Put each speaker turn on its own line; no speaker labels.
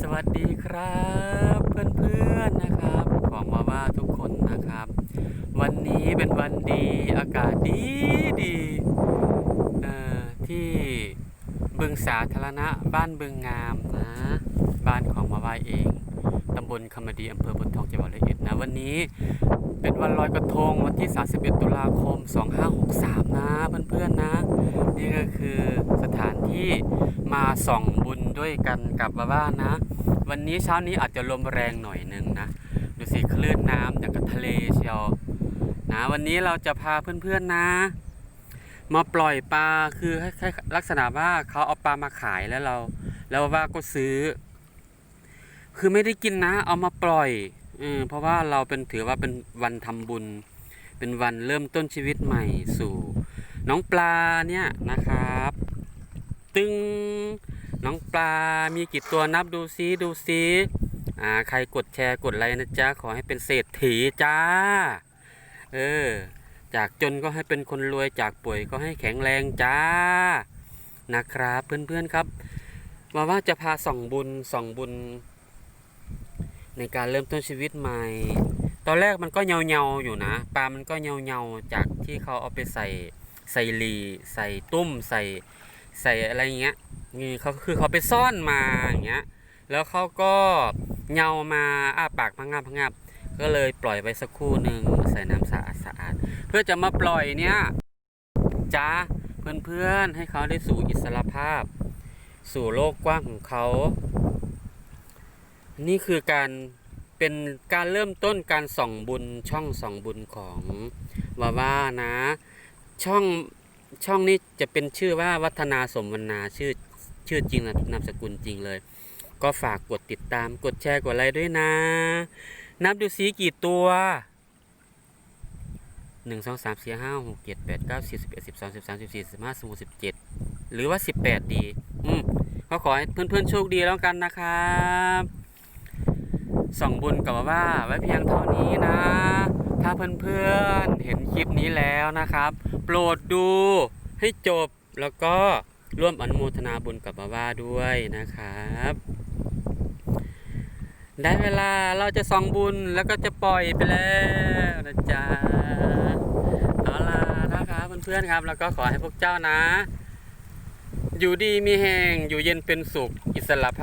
สวัสดีครับเพื่อนๆนะครับของมาว่าทุกคนนะครับ วันนี้เป็นวันดีอากาศดีดีเอ่อที่บึงสาธารณะบ้านบึงงามนะบ้านของมาว่าเองตำบลคำมดีอำเภอพนทองจังหวัดร้อยเอ็ดนะวันนี้เป็นวันลอยกระทงวันที่ 31 ตุลาคม 2563 นะเพื่อนๆนะ นี่ก็คือานที่มาส่องบุญด้วยกันกับบ้าบ้านนะ วันนี้เช้านี้อาจจะลมแรงหน่อยหนึ่งนะดูสิคลื่นน้ำอย่างกับทะเลเชียวนะวันนี้เราจะพาเพื่อนๆนะ มาปล่อยปลาคือคล้ายๆลักษณะว่าเขาเอาปลามาขายแล้วเรา แล้วว่าก็ซื้อ คือไม่ได้กินนะ เอามาปล่อยอเพราะว่าเราเป็นถือว่าเป็นวันทำบุญ เป็นวันเริ่มต้นชีวิตใหม่สู่ น้องปลาเนี่ยนะครับ ตึงน้องปลา มีกี่ตัวนับดูซิดูซิอ่าใครกดแชร์กดไลค์นะจ๊ะ ขอให้เป็นเศรษฐีจ้า เออ จากจนก็ให้เป็นคนรวยจากป่วยก็ให้แข็งแรงจ้า นะครับเพื่อนๆครับมาว่าจะพาส่องบุญส่องบุญ ในการเริ่มต้นชีวิตใหม่ ตอนแรกมันก็เงาๆอยู่นะ ปลามันก็เงาๆจากที่เขาเอาไปใส่ใส่ลี ใส่ตุ้มใส่ ใส่อะไรเงี้ยนี่เขาคือเขาไปซ่อนมาอย่างเงี้ยแล้วเขาก็เงามาอ้าปากพังงาบพังงาบก็เลยปล่อยไปสักครู่หนึ่งใส่น้ำสะอาดสะอาดเพื่อจะมาปล่อยเนี่ยจ้าเพื่อนๆให้เขาได้สู่อิสรภาพ สู่โลกกว้างของเขา นี่คือการเป็นการเริ่มต้นการส่องบุญช่องส่องบุญของวาว่านะ ช่อง ช่องนี้จะเป็นชื่อว่าวัฒนาสมวรรณาชื่อชื่อจริงนะนามสกุลจริงเลย ก็ฝากกดติดตามกดแชร์กดไลค์ด้วยนะ นับดูสีกี่ตัวหนึ่งสองสามสี่ห้าหกเจ็ดแปดเก้าสิบสิบเอ็ดสิบสองสิบสามสิบสี่สิบห้าสิบหกสิบเจ็ดหรือว่าสิบแปดดี อืมก็ขอให้เพื่อนๆโชคดีแล้วกันนะครับ ส่องบุญกับว่าไว้เพียงเท่านี้นะ ถ้าเพื่อนๆเห็นคลิปนี้แล้วนะครับ โปรดดูให้จบแล้วก็ร่วมอนุโมทนาบุญกับบ้าว่าด้วยนะครับ ได้เวลาเราจะส่องบุญแล้วก็จะปล่อยไปแล้วนะจ๊ะเอาล่ะนะครับเพื่อนๆครับ แล้วก็ขอให้พวกเจ้านะ อยู่ดีมีแหงอยู่เย็นเป็นสุขอิสระภาพ